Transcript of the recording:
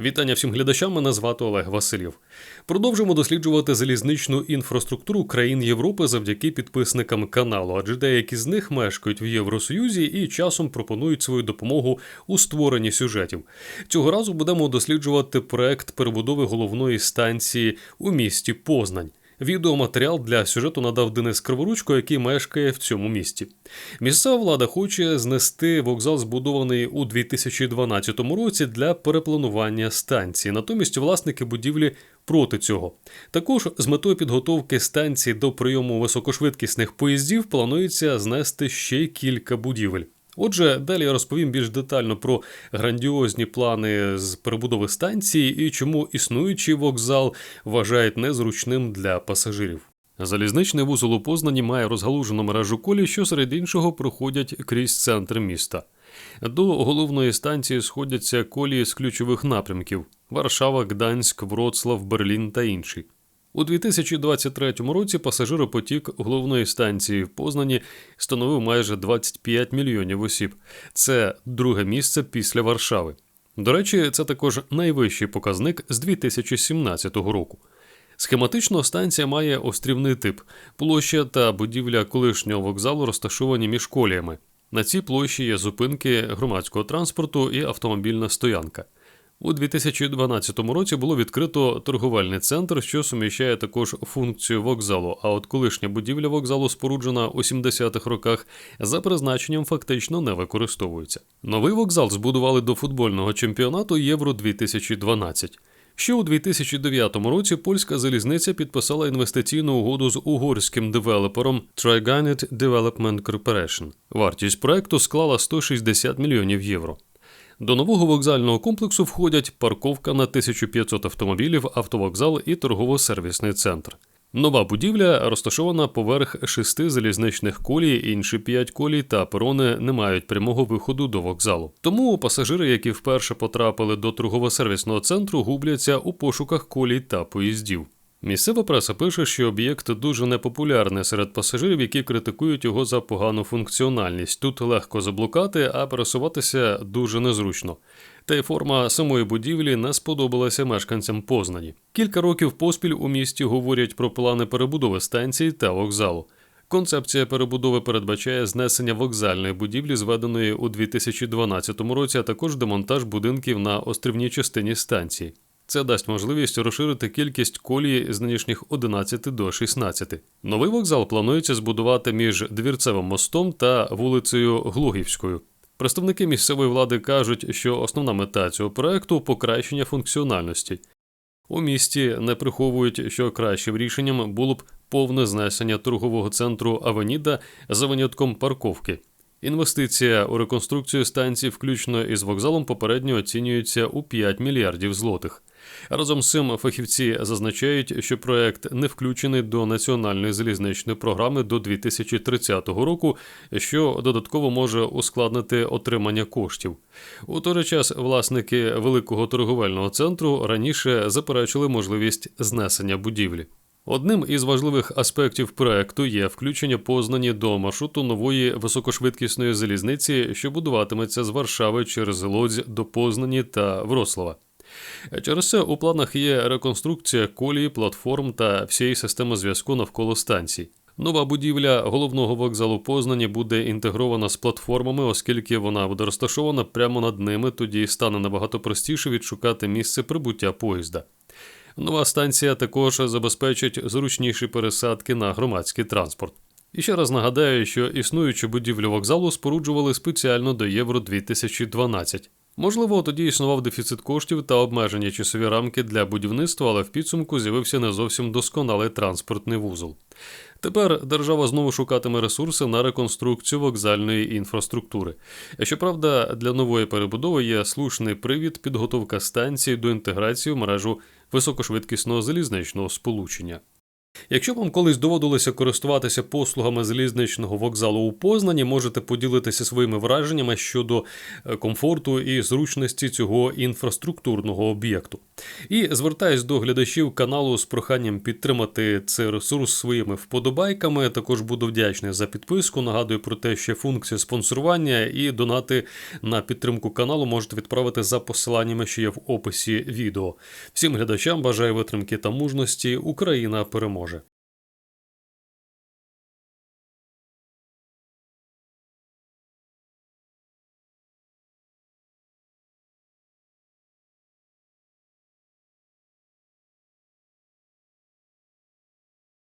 Вітання всім глядачам. Мене звати Олег Васильєв. Продовжимо досліджувати залізничну інфраструктуру країн Європи завдяки підписникам каналу, адже деякі з них мешкають в Євросоюзі і часом пропонують свою допомогу у створенні сюжетів. Цього разу будемо досліджувати проект перебудови головної станції у місті Познань. Відеоматеріал для сюжету надав Денис Криворучко, який мешкає в цьому місті. Місцева влада хоче знести вокзал, збудований у 2012 році для перепланування станції. Натомість власники будівлі проти цього. Також з метою підготовки станції до прийому високошвидкісних поїздів планується знести ще кілька будівель. Отже, далі я розповім більш детально про грандіозні плани з перебудови станції і чому існуючий вокзал вважають незручним для пасажирів. Залізничний вузол у Познані має розгалужену мережу колій, що серед іншого проходять крізь центр міста. До головної станції сходяться колії з ключових напрямків: Варшава, Гданськ, Вроцлав, Берлін та інші. У 2023 році пасажиропотік головної станції в Познані становив майже 25 мільйонів осіб. Це друге місце після Варшави. До речі, це також найвищий показник з 2017 року. Схематично станція має острівний тип. Площа та будівля колишнього вокзалу розташовані між коліями. На цій площі є зупинки громадського транспорту і автомобільна стоянка. У 2012 році було відкрито торговельний центр, що суміщає також функцію вокзалу. А от колишня будівля вокзалу, споруджена у 70-х роках, за призначенням фактично не використовується. Новий вокзал збудували до футбольного чемпіонату Євро 2012 Ще у 2009 році польська залізниця підписала інвестиційну угоду з угорським девелопером Triganit Development Corporation. Вартість проекту склала 160 мільйонів євро. До нового вокзального комплексу входять парковка на 1500 автомобілів, автовокзал і торгово-сервісний центр. Нова будівля розташована поверх шести залізничних колій, інші п'ять колій та перони не мають прямого виходу до вокзалу. Тому пасажири, які вперше потрапили до торгово-сервісного центру, губляться у пошуках колій та поїздів. Місцева преса пише, що об'єкт дуже непопулярний серед пасажирів, які критикують його за погану функціональність. Тут легко заблукати, а пересуватися дуже незручно. Та й форма самої будівлі не сподобалася мешканцям Познані. Кілька років поспіль у місті говорять про плани перебудови станції та вокзалу. Концепція перебудови передбачає знесення вокзальної будівлі, зведеної у 2012 році, а також демонтаж будинків на острівній частині станції. Це дасть можливість розширити кількість колії з нинішніх 11 до 16. Новий вокзал планується збудувати між двірцевим мостом та вулицею Глугівською. Представники місцевої влади кажуть, що основна мета цього проекту покращення функціональності. У місті не приховують, що кращим рішенням було б повне знесення торгового центру Авеніда за винятком парковки. Інвестиція у реконструкцію станції, включно із вокзалом, попередньо оцінюється у 5 мільярдів злотих. Разом з цим фахівці зазначають, що проект не включений до національної залізничної програми до 2030 року, що додатково може ускладнити отримання коштів. У той же час власники великого торговельного центру раніше заперечили можливість знесення будівлі. Одним із важливих аспектів проекту є включення Познані до маршруту нової високошвидкісної залізниці, що будуватиметься з Варшави через Лодзь до Познані та Врослава. Через це у планах є реконструкція колії, платформ та всієї системи зв'язку навколо станцій. Нова будівля головного вокзалу Познані буде інтегрована з платформами, оскільки вона буде розташована прямо над ними, тоді стане набагато простіше відшукати місце прибуття поїзда. Нова станція також забезпечить зручніші пересадки на громадський транспорт. І ще раз нагадаю, що існуючу будівлю вокзалу споруджували спеціально до Євро 2012. Можливо, тоді існував дефіцит коштів та обмежені часові рамки для будівництва, але в підсумку з'явився не зовсім досконалий транспортний вузол. Тепер держава знову шукатиме ресурси на реконструкцію вокзальної інфраструктури. Щоправда, для нової перебудови є слушний привід підготовка станції до інтеграції в мережу високошвидкісного залізничного сполучення. Якщо вам колись доводилося користуватися послугами залізничного вокзалу у Познані, можете поділитися своїми враженнями щодо е, комфорту і зручності цього інфраструктурного об'єкту. І звертаюсь до глядачів каналу з проханням підтримати цей ресурс своїми вподобайками. Також буду вдячний за підписку. Нагадую про те, що функція спонсорування і донати на підтримку каналу можете відправити за посиланнями, що є в описі відео. Всім глядачам бажаю витримки та мужності. Україна переможе! може.